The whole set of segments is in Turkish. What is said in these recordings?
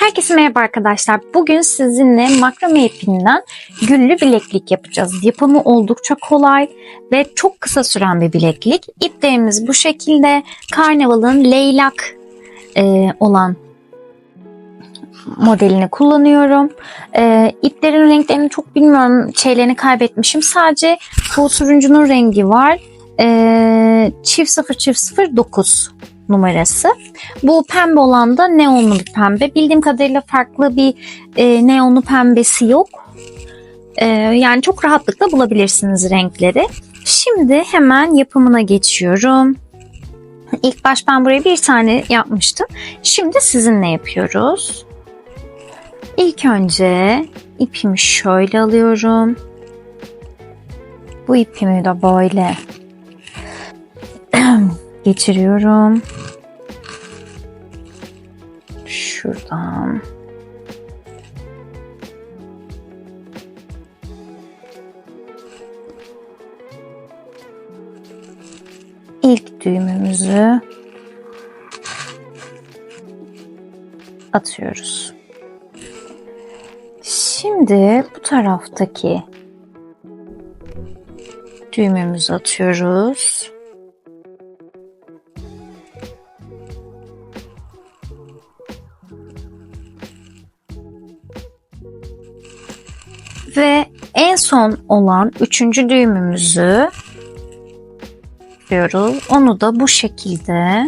Herkese merhaba arkadaşlar. Bugün sizinle makrame ipinden güllü bileklik yapacağız. Yapımı oldukça kolay ve çok kısa süren bir bileklik. İplerimiz bu şekilde. Karnaval'ın leylak e, olan modelini kullanıyorum. E, iplerin renklerini çok bilmiyorum. Şeylerini kaybetmişim. Sadece bu turuncunun rengi var. E, çift 0 çift 0 9 numarası. Bu pembe olan da neonlu bir pembe. Bildiğim kadarıyla farklı bir e, neonlu pembesi yok. E, yani çok rahatlıkla bulabilirsiniz renkleri. Şimdi hemen yapımına geçiyorum. İlk baş ben buraya bir tane yapmıştım. Şimdi sizinle yapıyoruz. İlk önce ipimi şöyle alıyorum. Bu ipimi de böyle geçiriyorum. Şuradan. İlk düğümümüzü atıyoruz. Şimdi bu taraftaki düğümümüzü atıyoruz. En son olan üçüncü düğümümüzü yapıyoruz. Onu da bu şekilde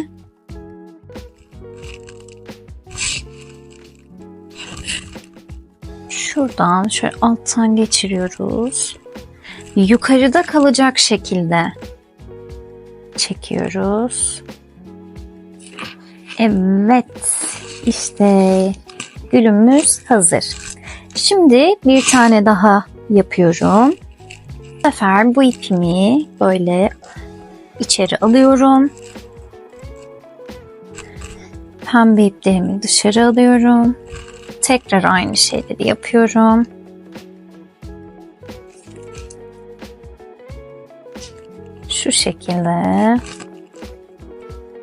şuradan şöyle alttan geçiriyoruz. Yukarıda kalacak şekilde çekiyoruz. Evet. işte gülümüz hazır. Şimdi bir tane daha yapıyorum. Bu sefer bu ipimi böyle içeri alıyorum. Pembe iplerimi dışarı alıyorum. Tekrar aynı şeyleri yapıyorum. Şu şekilde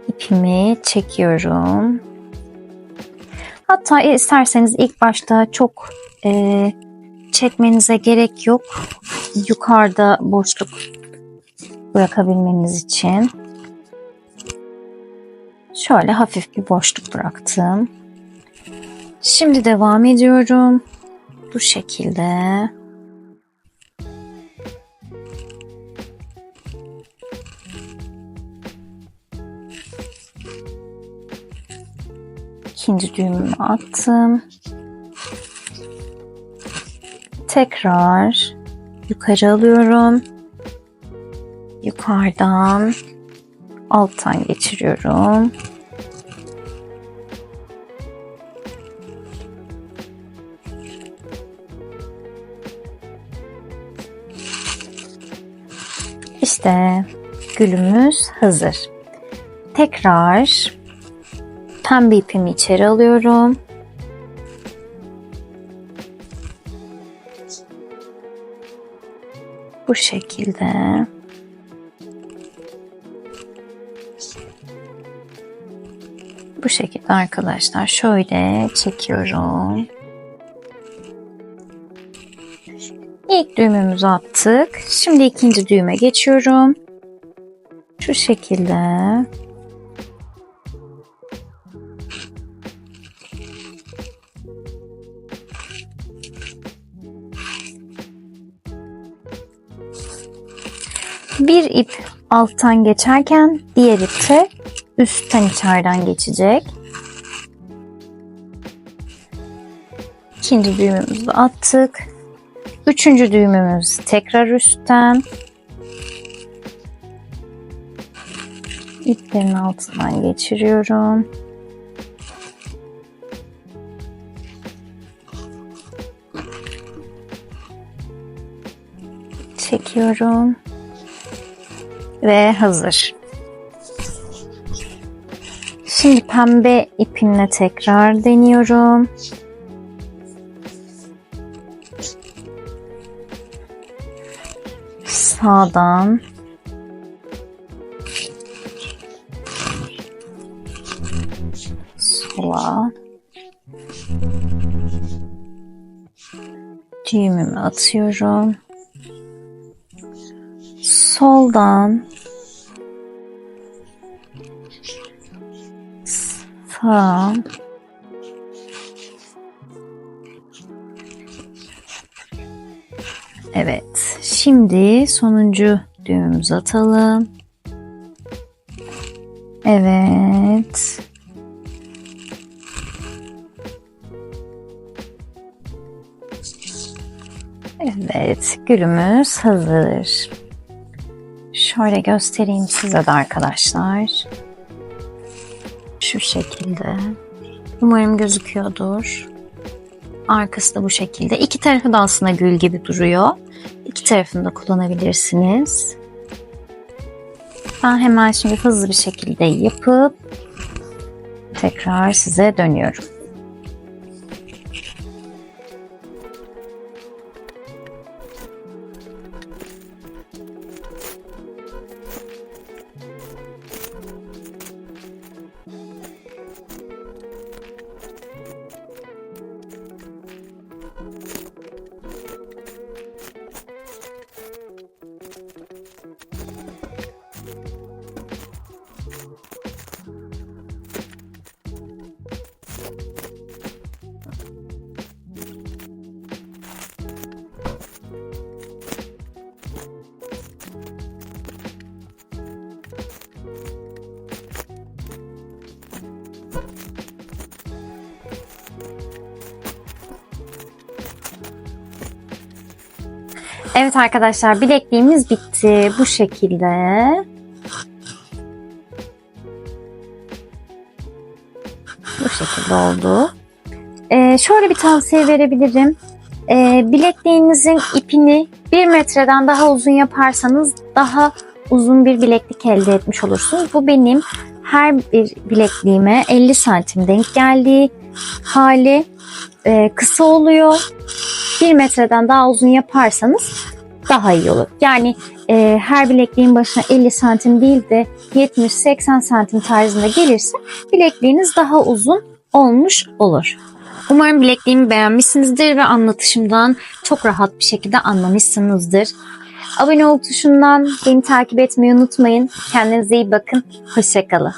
ipimi çekiyorum. Hatta isterseniz ilk başta çok e, çekmenize gerek yok. Yukarıda boşluk bırakabilmeniz için. Şöyle hafif bir boşluk bıraktım. Şimdi devam ediyorum. Bu şekilde. İkinci düğümümü attım. Tekrar yukarı alıyorum. Yukarıdan alttan geçiriyorum. İşte gülümüz hazır. Tekrar pembe ipimi içeri alıyorum. Bu şekilde. Bu şekilde arkadaşlar şöyle çekiyorum. İlk düğümümüzü attık. Şimdi ikinci düğüme geçiyorum. Şu şekilde. Bir ip alttan geçerken diğer ip de üstten içeriden geçecek. İkinci düğümümüzü attık. Üçüncü düğümümüz tekrar üstten. İplerin altından geçiriyorum. Çekiyorum. Ve hazır. Şimdi pembe ipimle tekrar deniyorum. Sağdan sola Düğümümü atıyorum. Soldan sağa Evet. Şimdi sonuncu düğümümüzü atalım. Evet. Evet, gülümüz hazır. Şöyle göstereyim size de arkadaşlar. Şu şekilde. Umarım gözüküyordur. Arkası da bu şekilde. İki tarafı da aslında gül gibi duruyor. İki tarafını da kullanabilirsiniz. Ben hemen şimdi hızlı bir şekilde yapıp tekrar size dönüyorum. Evet arkadaşlar bilekliğimiz bitti. Bu şekilde. Bu şekilde oldu. Ee, şöyle bir tavsiye verebilirim. Ee, bilekliğinizin ipini bir metreden daha uzun yaparsanız daha uzun bir bileklik elde etmiş olursunuz. Bu benim her bir bilekliğime 50 santim denk geldiği hali e, kısa oluyor. Bir metreden daha uzun yaparsanız daha iyi olur. Yani e, her bilekliğin başına 50 santim değil de 70-80 santim tarzında gelirse bilekliğiniz daha uzun olmuş olur. Umarım bilekliğimi beğenmişsinizdir ve anlatışımdan çok rahat bir şekilde anlamışsınızdır. Abone ol tuşundan beni takip etmeyi unutmayın. Kendinize iyi bakın. Hoşçakalın.